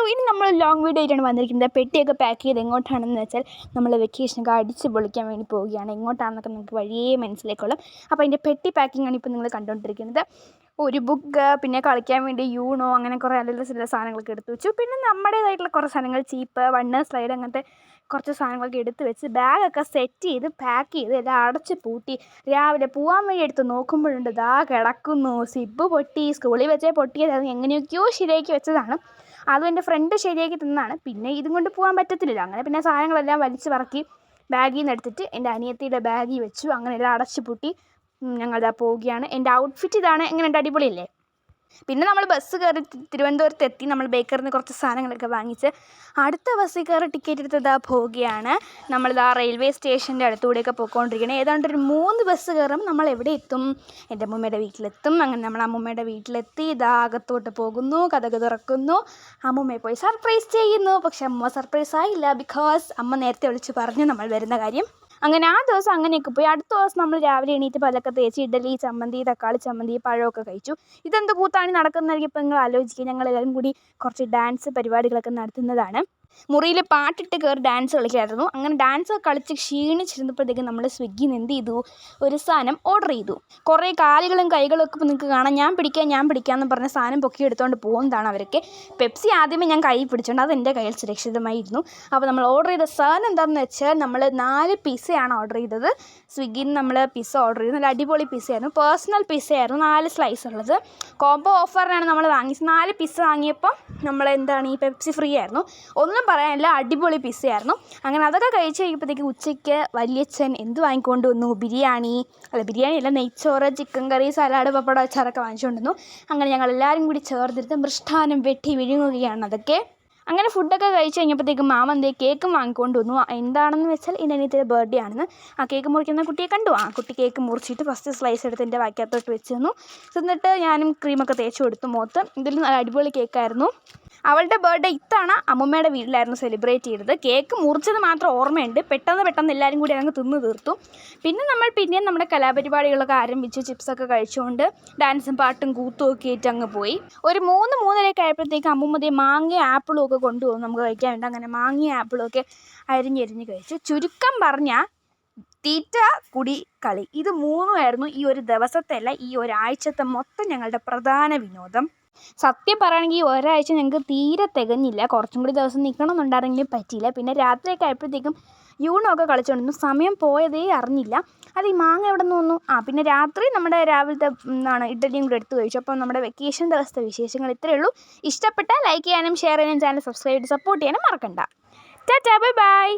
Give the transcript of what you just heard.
Hello ഇനി നമ്മൾ long video ആയിട്ടാണ് വന്നിരിക്കുന്നത്. പെട്ടിയൊക്കെ പാക്ക് ചെയ്ത് എങ്ങോട്ടാണെന്ന് വെച്ചാൽ നമ്മൾ വെക്കേഷനൊക്കെ അടിച്ച് പൊളിക്കാൻ വേണ്ടി പോവുകയാണ്. എങ്ങോട്ടാണെന്നൊക്കെ നമുക്ക് വഴിയേ മനസ്സിലേക്കുള്ളൂ അപ്പോൾ അതിന്റെ പെട്ടി പാക്കിംഗ് ആണ് ഇപ്പോൾ നിങ്ങൾ കണ്ടുകൊണ്ടിരിക്കുന്നത്. ഒരു ബുക്ക് പിന്നെ കളിക്കാൻ വേണ്ടി യൂണോ അങ്ങനെ കുറേ അല്ലറ ചില സാധനങ്ങളൊക്കെ എടുത്തു വെച്ചു. പിന്നെ നമ്മുടേതായിട്ടുള്ള കുറേ സാധനങ്ങൾ ചീപ്പ് വണ്ണ് സ്ലൈഡ് അങ്ങനത്തെ കുറച്ച് സാധനങ്ങളൊക്കെ എടുത്ത് വെച്ച് ബാഗൊക്കെ സെറ്റ് ചെയ്ത് പാക്ക് ചെയ്ത് എല്ലാം അടച്ച് പൂട്ടി രാവിലെ പോകാൻ വേണ്ടി എടുത്ത് നോക്കുമ്പോഴുണ്ട് ദാ കിടക്കുന്നു. സിബ് പൊട്ടി സ്കൂളിൽ വെച്ചേ പൊട്ടിയതായിരുന്നു എങ്ങനെയൊക്കെയോ ശരിയാക്കി വെച്ചതാണ്. അതും എന്റെ ഫ്രണ്ട് ശരിയാക്കി തന്നതാണ്. പിന്നെ ഇതും കൊണ്ട് പോകാൻ പറ്റത്തില്ലല്ലോ. അങ്ങനെ പിന്നെ സാധനങ്ങളെല്ലാം വലിച്ച് പറക്കി ബാഗിൽ നിന്ന് എടുത്തിട്ട് എന്റെ അനിയത്തിയുടെ ബാഗിൽ വെച്ചു. അങ്ങനെ എല്ലാം അടച്ച് പൂട്ടി ഞങ്ങളിതാ പോവുകയാണ്. എന്റെ ഔട്ട്ഫിറ്റ് ഇതാണ്. എങ്ങനെയുണ്ട് അടിപൊളിയല്ലേ? പിന്നെ നമ്മൾ ബസ് കയറി തിരുവനന്തപുരത്ത് എത്തി. നമ്മൾ ബേക്കറിൽ നിന്ന് കുറച്ച് സാധനങ്ങളൊക്കെ വാങ്ങിച്ച് അടുത്ത ബസ്സിൽ കയറി ടിക്കറ്റ് എടുത്ത് ഇതാ പോവുകയാണ്. നമ്മളിതാ റെയിൽവേ സ്റ്റേഷന്റെ അടുത്തൂടെയൊക്കെ പോയിക്കൊണ്ടിരിക്കുകയാണ്. ഏതാണ്ട് ഒരു മൂന്ന് ബസ് കയറും നമ്മൾ എവിടെ എത്തും? എന്റെ അമ്മൂമ്മയുടെ വീട്ടിലെത്തും. അങ്ങനെ നമ്മൾ അമ്മൂമ്മയുടെ വീട്ടിലെത്തി. ഇതാ അകത്തോട്ട് പോകുന്നു. കഥക് തുറക്കുന്നു. അമ്മൂമ്മയെ പോയി സർപ്രൈസ് ചെയ്യുന്നു. പക്ഷെ അമ്മ സർപ്രൈസ് ആയില്ല ബിക്കോസ് അമ്മ നേരത്തെ വിളിച്ച് പറഞ്ഞു നമ്മൾ വരുന്ന കാര്യം. അങ്ങനെ ആ ദിവസം അങ്ങനെയൊക്കെ പോയി. അടുത്ത ദിവസം നമ്മൾ രാവിലെ എണീറ്റ് പല്ലൊക്കെ തേച്ച് ഇഡലി ചമ്മന്തി തക്കാളി ചമ്മന്തി പഴമൊക്കെ കഴിച്ചു. ഇതെന്ത് കൂത്താണ് നടക്കുന്നതായിരിക്കും ഇപ്പം നിങ്ങൾ ആലോചിക്കുക. ഞങ്ങളെല്ലാവരും കൂടി കുറച്ച് ഡാൻസ് പരിപാടികളൊക്കെ നടത്തുന്നതാണ്. മുറിയിൽ പാട്ടിട്ട് കയറി ഡാൻസ് കളിക്കായിരുന്നു. അങ്ങനെ ഡാൻസ് കളിച്ച് ക്ഷീണിച്ചിരുന്നപ്പോഴത്തേക്കും നമ്മൾ സ്വിഗ്ഗിയിൽ നിന്ന് എന്ത് ചെയ്തു? ഒരു സാധനം ഓർഡർ ചെയ്തു. കുറേ കാലുകളും കൈകളും ഒക്കെ നിങ്ങൾക്ക് കാണാം. ഞാൻ പിടിക്കാം ഞാൻ പിടിക്കാമെന്ന് പറഞ്ഞ സാധനം പൊക്കി എടുത്തുകൊണ്ട് പോകുന്നതാണ് അവരൊക്കെ. പെപ്സി ആദ്യമേ ഞാൻ കൈ പിടിച്ചോണ്ട് അത് എന്റെ കയ്യിൽ സുരക്ഷിതമായിരുന്നു. അപ്പോൾ നമ്മൾ ഓർഡർ ചെയ്ത സാധനം എന്താണെന്ന് വെച്ചാൽ നമ്മൾ നാല് പിസ്സയാണ് ഓർഡർ ചെയ്തത്. സ്വിഗ്ഗിയിൽ നിന്ന് നമ്മൾ പിസ്സ ഓർഡർ ചെയ്തു. നല്ല അടിപൊളി പിസ്സയായിരുന്നു പേഴ്സണൽ പിസ്സയായിരുന്നു നാല് സ്ലൈസ് ഉള്ളത്. കോംബോ ഓഫറിനാണ് നമ്മൾ വാങ്ങിച്ചത്. നാല് പിസ്സ വാങ്ങിയപ്പോൾ നമ്മൾ എന്താണ് ഈ പെപ്സി ഫ്രീ ആയിരുന്നു. ഒന്നും പറയാനില്ല. അടിപൊളി പിസ്സയായിരുന്നു. അങ്ങനെ അതൊക്കെ കഴിച്ച് കഴിയുമ്പോഴത്തേക്ക് ഉച്ചയ്ക്ക് വലിയച്ഛൻ എന്ത് വാങ്ങിക്കൊണ്ട് വന്നു? ബിരിയാണി. അല്ല ബിരിയാണി അല്ല നെയ്ച്ചോറ് ചിക്കൻ കറി സലാഡ് പപ്പടം അച്ചാറൊക്കെ വാങ്ങിച്ചുകൊണ്ട് വന്നു. അങ്ങനെ ഞങ്ങൾ എല്ലാവരും കൂടി ചേർന്നിരുന്ന് മൃഷ്ടാനം വെട്ടി വിഴുങ്ങുകയാണ് അതൊക്കെ. അങ്ങനെ ഫുഡൊക്കെ കഴിച്ച് കഴിഞ്ഞപ്പോഴത്തേക്കും മാമ എന്തേ കേക്കും വാങ്ങിക്കൊണ്ട് വന്നു. എന്താണെന്ന് വെച്ചാൽ എന്റെ അനിയത്തിന്റെ ബർത്ത്ഡേ ആണെന്ന്. ആ കേക്ക് മുറിക്കുന്ന കുട്ടിയെ കണ്ടു. ആ കുട്ടി കേക്ക് മുറിച്ചിട്ട് ഫസ്റ്റ് സ്ലൈസ് എടുത്ത് എന്റെ വാക്കകത്തോട്ട് വെച്ച് തന്നു. എന്നിട്ട് ഞാനും ക്രീമൊക്കെ തേച്ച് കൊടുത്തു. മുഖത്ത് ഇതിൽ നല്ല അടിപൊളി കേക്കായിരുന്നു അവളുടെ ബർത്ത്ഡേ ഇത്തവണ അമ്മമ്മയുടെ വീട്ടിലായിരുന്നു സെലിബ്രേറ്റ് ചെയ്തത്. കേക്ക് മുറിച്ചത് മാത്രം ഓർമ്മയുണ്ട്. പെട്ടെന്ന് പെട്ടെന്ന് എല്ലാവരും കൂടി അങ്ങ് തിന്ന് തീർത്തു. പിന്നെ നമ്മൾ പിന്നെയും നമ്മുടെ കലാപരിപാടികളൊക്കെ ആരംഭിച്ചു ചിപ്സൊക്കെ കഴിച്ചുകൊണ്ട് ഡാൻസും പാട്ടും കൂത്തും ഒക്കെ ആയിട്ട് അങ്ങ് പോയി. ഒരു മൂന്ന് മൂന്നരയൊക്കെ ആയപ്പോഴത്തേക്ക് അമ്മൂമ്മതേ മാങ്ങയും ആപ്പിളും ഒക്കെ കൊണ്ടുപോകും നമുക്ക് കഴിക്കാൻ വേണ്ടി. അങ്ങനെ മാങ്ങയും ആപ്പിളും ഒക്കെ അരിഞ്ഞരിഞ്ഞ് കഴിച്ചു. ചുരുക്കം പറഞ്ഞാൽ തീറ്റ കുടി കളി. ഇത് മൂന്നുമായിരുന്നു ഈ ഒരു ദിവസത്തെ അല്ല ഈ ഒരാഴ്ചത്തെ മൊത്തം ഞങ്ങളുടെ പ്രധാന വിനോദം. സത്യം പറയുകയാണെങ്കിൽ ഒരാഴ്ച ഞങ്ങൾക്ക് തീരെ തികഞ്ഞില്ല. കുറച്ചും കൂടി ദിവസം നിൽക്കണം എന്നുണ്ടായിരുന്നെങ്കിലും പറ്റിയില്ല. പിന്നെ രാത്രിയൊക്കെ ആയപ്പോഴത്തേക്കും യൂണോ ഒക്കെ കളിച്ചുകൊണ്ടിരുന്നു സമയം പോയതേ അറിഞ്ഞില്ല. അത് ഈ മാങ്ങ എവിടെ നിന്ന് വന്നു? ആ പിന്നെ രാത്രി നമ്മുടെ രാവിലത്തെ എന്താണ് ഇഡലിയും കൂടെ എടുത്തു കഴിച്ചു. അപ്പോൾ നമ്മുടെ വെക്കേഷൻ ദിവസത്തെ വിശേഷങ്ങൾ ഇത്രയേ ഉള്ളൂ. ഇഷ്ടപ്പെട്ടാൽ ലൈക്ക് ചെയ്യാനും ഷെയർ ചെയ്യാനും ചാനൽ സബ്സ്ക്രൈബ് ചെയ്ത് സപ്പോർട്ട് ചെയ്യാനും മറക്കണ്ട. Tata bye bye